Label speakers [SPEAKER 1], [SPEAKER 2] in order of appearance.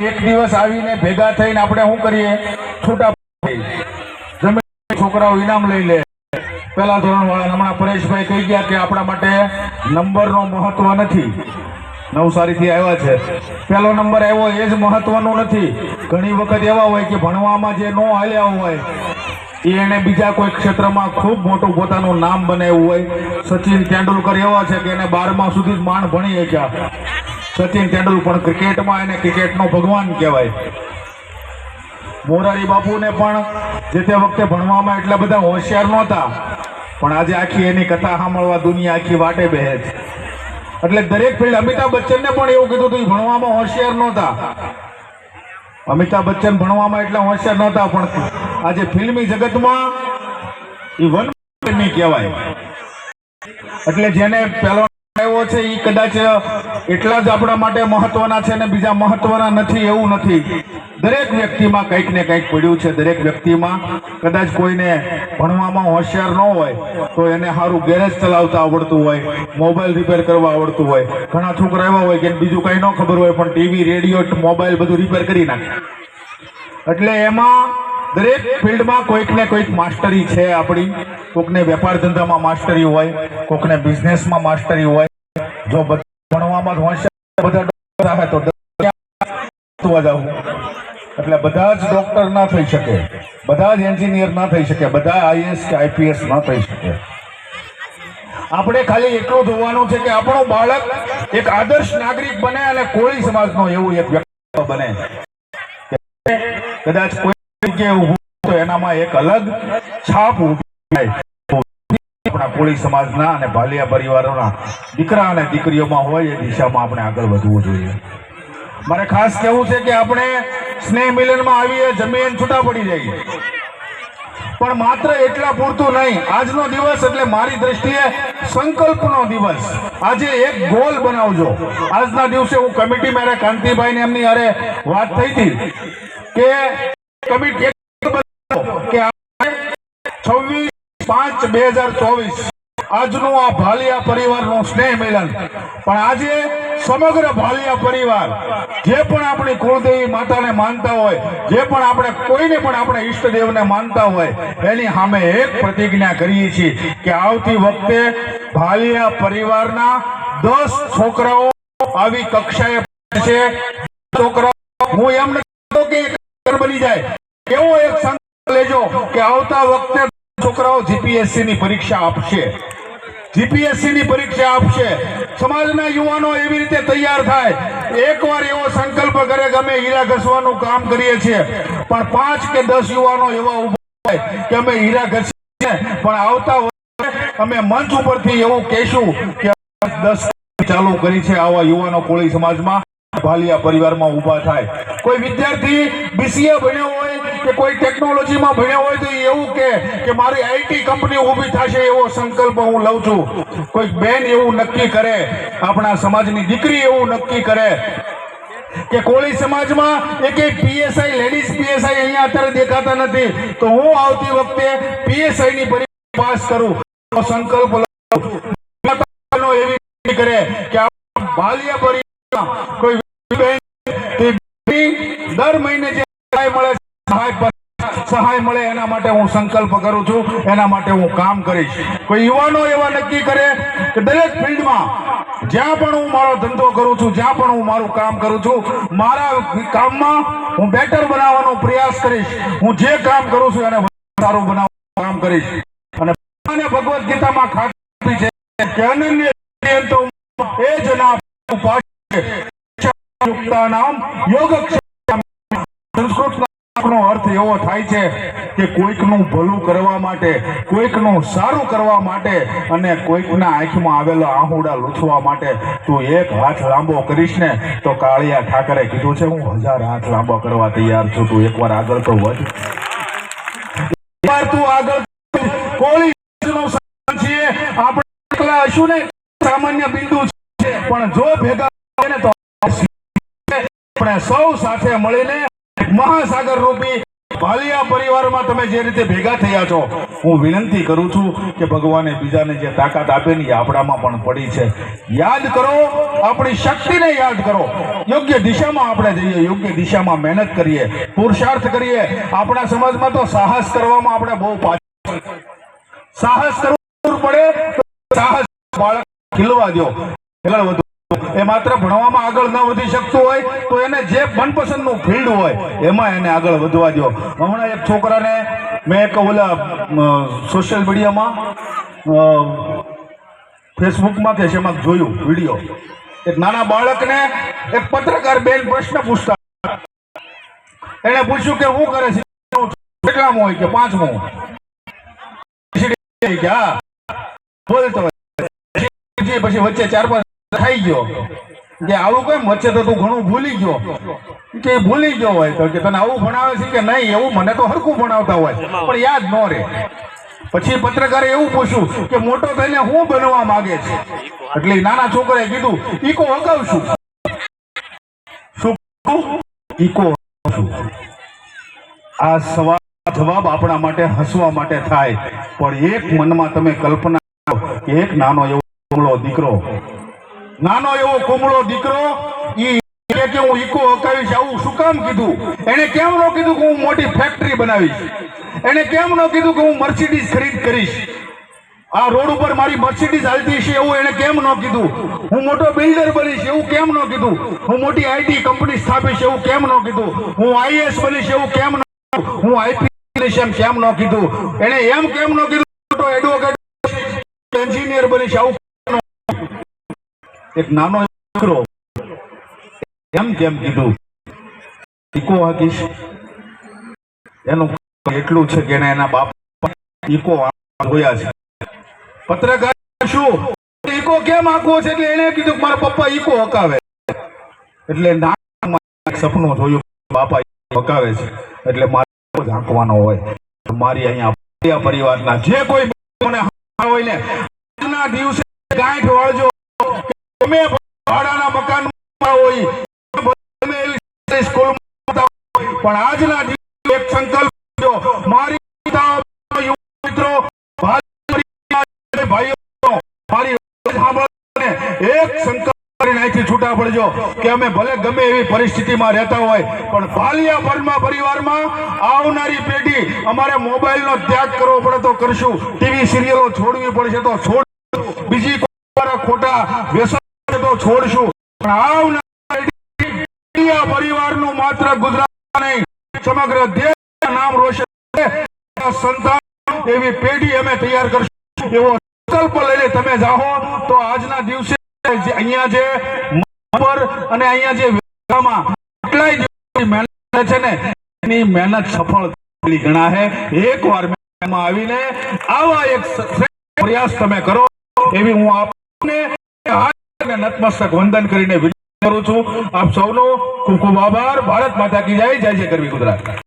[SPEAKER 1] એક દિવસ આવીને ભેગા થઈને આપણે શું કરીએ? છૂટા. જમીન છોકરાઓ ઇનામ લઈ લે. પેલા ધોરણ વાળા હમણાં પરેશભાઈ કહી ગયા કે આપણા માટે નંબરનો મહત્વ નથી. નવસારીથી આવ્યા છે. પેલો નંબર આવ્યો એ જ મહત્વનું નથી. ઘણી વખત એવા હોય કે ભણવામાં જે નો હાલ્યા હોય એને બીજા કોઈ ક્ષેત્રમાં ખૂબ મોટું પોતાનું નામ બનાવ્યું હોય. સચિન તેંડુલકર એવા છે કે એને બારમા સુધી જ માણ ભણી શક્યા. સચિન તેંડુલકર ક્રિકેટમાં એને ક્રિકેટનો ભગવાન કહેવાય. મોરારી બાપુને પણ જે તે વખતે ભણવામાં એટલા બધા હોશિયાર નહોતા, પણ આજે આખી એની કથા સાંભળવા દુનિયા આખી વાટે બેહે છે એટલે દરેક ફિલ્ડ અમિતાભ બચ્ચનને પણ એવું કીધું હતું ભણવામાં હોશિયાર નહોતા. અમિતાભ બચ્ચન ભણવામાં એટલા હોશિયાર નહોતા, પણ આજે ફિલ્મી જગતમાં એ વન કહેવાય. એટલે જેને પહેલો આવ્યો છે એ કદાચ એટલા જ આપણા માટે મહત્વના છે ને બીજા મહત્વના નથી, એવું નથી. દરેક વ્યક્તિમાં કંઈક ને કંઈક પડ્યું છે. દરેક વ્યક્તિમાં કદાચ કોઈને ભણવામાં હોશિયાર ન હોય, તો એને સારું ગેરેજ ચલાવતા આવડતું હોય, મોબાઈલ રિપેર કરવા આવડતું હોય. ઘણા છોકરા એવા હોય કે બીજું કંઈ ન ખબર હોય, પણ ટીવી, રેડિયો મોબાઈલ બધું રિપેર કરી નાખે. એટલે એમાં દરેક ફિલ્ડમાં કોઈક ને કોઈક માસ્ટરી છે આપણી. કોઈકને વેપાર ધંધામાં માસ્ટરી હોય કોઈકને બિઝનેસમાં માસ્ટરી હોય. જો બધા ભણવામાં બધા ડોક્ટર આવે તો એટલે બધા જ ડોક્ટર ના થઈ શકે. બધા જ એન્જિનિયર ના થઈ શકે. બધા આઈએસ કે આઈપીએસ ના થઈ શકે. આપણે ખાલી એટલું જોવાનું છે કે આપણો બાળક એક આદર્શ નાગરિક બને અને કોળી સમાજનો એવું એક વ્યક્તિ બને. કદાચ કોઈ જગ્યાએ ઉભું તો એનામાં એક અલગ છાપ ઊભી થાય. આપણા કોળી સમાજના અને ભાલિયા પરિવારોના દીકરા અને દીકરીઓમાં હોય એ દિશામાં આપણે આગળ વધવું જોઈએ. મારે ખાસ કહેવું છે કે આપણે સ્નેહ મિલનમાં આવીએ જમીન છૂટા પડી જઈએ. પણ માત્ર એટલા પૂરતું નહીં, આજનો દિવસ એટલે મારી દ્રષ્ટિએ સંકલ્પનો દિવસ. આજે એક ગોલ બનાવજો. આજના દિવસે હું કમિટી મારે કાંતિભાઈ ને એમની અરે વાત થઈ હતી કે કમિટી કે છવ્વીસ પાંચ બે હજાર ચોવીસ. આજનું આ ભાલિયા પરિવારનું સ્નેહ મિલન. પણ આજે સમગ્ર ભાલિયા પરિવાર, જે પણ આપણી કુળદેવી માતાને માનતા હોય, જે પણ આપણે કોઈને પણ આપણે ઈષ્ટદેવને માનતા હોય, એની સામે એક પ્રતિજ્ઞા કરીએ છીએ કે આવતી વખતે ભાલિયા પરિવારના દસ છોકરાઓ આવી કક્ષાએ છે છોકરાઓ, હું એમ નથી કે બની જાય. એવો એક સંકલ્પ લેજો કે આવતા વખતે છોકરાઓ જીપીએસસી ની પરીક્ષા આપશે. જીપીએસસી ની પરીક્ષા આપશે. સમાજના યુવાનો એવી રીતે તૈયાર થાય. એકવાર એવો સંકલ્પ કરે કે અમે હીરા ઘસવાનું કામ કરીએ છીએ. પણ પાંચ કે દસ યુવાનો એવા ઊભા થાય કે અમે હીરા ઘસીએ. પણ આવતા અમે મંચ ઉપરથી એવું કહેશું કે દસ ચાલુ કરી છે આવા યુવાનો કોળી સમાજમાં. ભાલિયા પરિવારમાં ઊભા થાય. કોઈ વિદ્યાર્થી બીસીએ ભણ્યો હોય કે કોઈ ટેકનોલોજીમાં ભણ્યો હોય તો એવું કે કે મારી આઈટી કંપની ઊભી થશે એવો સંકલ્પ હું લઉં છું. કોઈ બેન એવું નક્કી કરે, આપણા સમાજની દીકરી એવું નક્કી કરે કે કોળી સમાજમાં એક પીએસઆઈ, લેડીઝ પીએસઆઈ અહીંયા અત્યારે દેખાતા નથી. તો હું આવતી વખતે પીએસઆઈ ની પરીક્ષા પાસ કરું. સંકલ્પ લઉં એવી કરે કે ભાલિયા બાલ્ય પરિવારમાં કોઈ દર મહિને જે સહાય મળે, સહાય સહાય મળે, એના માટે હું સંકલ્પ કરું છું, એના માટે હું કામ કરીશ. કોઈ યુવાનો એવા નક્કી કરે કે દરેક ફિલ્ડમાં જ્યાં પણ હું મારો ધંધો કરું છું, જ્યાં પણ હું મારું કામ કરું છું, મારા કામમાં હું બેટર બનાવવાનો પ્રયાસ કરીશ. હું જે કામ કરું છું એને સારું બનાવવાનું કામ કરીશ. અને ભગવાન ભગવદ્ ગીતામાં ખાતરી છે કે અનન્ય એ જ ના સંસ્કૃતનો તું એક કાળિયા ઠાકરે કીધું છે, હું હજાર હાથ લાંબો કરવા તૈયાર છું, તું એકવાર આગળ તો વધ. આગળ આપણે સામાન્ય બિંદુ છે. પણ જો ભેગા તાકાત આપેલી એ આપણામાં પણ પડી છે. યાદ કરો, આપણી શક્તિને યાદ કરો. યોગ્ય દિશામાં આપણે જઈએ, યોગ્ય દિશામાં મહેનત કરીએ, પુરુષાર્થ કરીએ. આપણા સમાજમાં તો સાહસ કરવામાં આપણે બહુ પાછળ સાહસ કરવું પડે સાહસ બાળક ખીલવા દો. આગળ એ માત્ર ભણવામાં આગળ ન વધી શકતું હોય, તો એને જે મનપસંદનું ફિલ્ડ હોય, એમાં એને આગળ વધવા દો હમણાં એક છોકરાને મેં એક ઓલા સોશિયલ મીડિયામાં ફેસબુકમાં કે શેમાં જોયું વીડિયો એક નાના બાળકને એક પત્રકાર બેન પ્રશ્ન પૂછતા. એને પૂછ્યું કે હું કરે છે? કેટલામો હોય કે પાંચમો? હા. બોલતો પછી વચ્ચે ચાર પાંચ ખાઈ ગયો. કે આવું કેમ વચ્ચે તો તું ઘણું ભૂલી ગયો. કે ભૂલી ગયો હોય તો કે તને આવું ભણાવે છે કે નહીં, એવું મને તો હરખું ભણાવતા હોય. પણ યાદ ન રહે. પછી પત્રકારે એવું પૂછ્યું કે મોટો થઈને હું બનવા માંગે છે? એટલે નાના છોકરાએ કીધું, ઈકો હગાવશું. શું ઈકો આ સવાલ જવાબ આપણા માટે હસવા માટે થાય. પણ એક મનમાં તમે કલ્પના એક નાનો એવો દીકરો નાનો એવો કુમળો દીકરો, ઈ કે હું ઈકો હકાવીશ, આવું શું કામ કીધું? એને કેમ ન કીધું કે હું મોટી ફેક્ટરી બનાવીશ? એને કેમ ન કીધું કે હું મર્સિડીઝ ખરીદ કરીશ? આ રોડ ઉપર મારી મર્સિડીઝ હાલતી છે એવું એને કેમ ન કીધું? હું મોટો બિલ્ડર બનીશ એવું કેમ ન કીધું? હું મોટી આઈટી કંપની સ્થાપીશ એવું કેમ ન કીધું? હું આઈએસ બનીશ એવું કેમ ન હું આઈપી એમ કેમ ન કીધું? એને એમ કેમ ન કીધું? મોટો એડવોકેટ એન્જિનિયર બનીશ આવું? એક નાનો દીકરો એમ કેમ કીધું, ઈકો હાકીશ એનું એટલું છે કે એના બાપ ઇકો જોયા છે. પત્રકાર શું ઈકો કેમ આંકવો છે? એટલે એને કીધું મારા પપ્પા ઈકો હકાવે. એટલે ના સપનું જોયું બાપા હકાવે છે. એટલે મારે ઝાંકવાનો હોય. મારી અહીંયા પરિવારના જે કોઈ મને હોય ને, આજના દિવસે ગાંઠ વાળજો. એવી સ્કૂલમાં પણ રહેતા હોય, પણ ભાલિયા પરમાં પરિવારમાં આવનારી પેઢી અમારે મોબાઈલનો ત્યાગ કરવો પડે તો કરશું. ટીવી સિરિયલો છોડવી પડશે તો છોડ બીજી ખોટા વ્યસન છોડશું. પણ આવનારી માત્ર ગુજરાત નહીં, સમગ્ર દેશ નામ રોશન સંતાન એવી પેઢી અમે તૈયાર કરશું. એવો સંકલ્પ લઈને તમે જાઓ તો આજના દિવસે અહીંયા જે અને અહીંયા જે મહેનત છે ને, એની મહેનત એકવાર મહેનતમાં આવીને આવા એક પ્રયાસ તમે કરો, એવી હું આપને નતમસ્તક વંદન કરીને કરું છું. આપ સૌનો ખૂબ ખૂબ આભાર. ભારત માતા કી જય. જય જય કરવી ગુજરાત.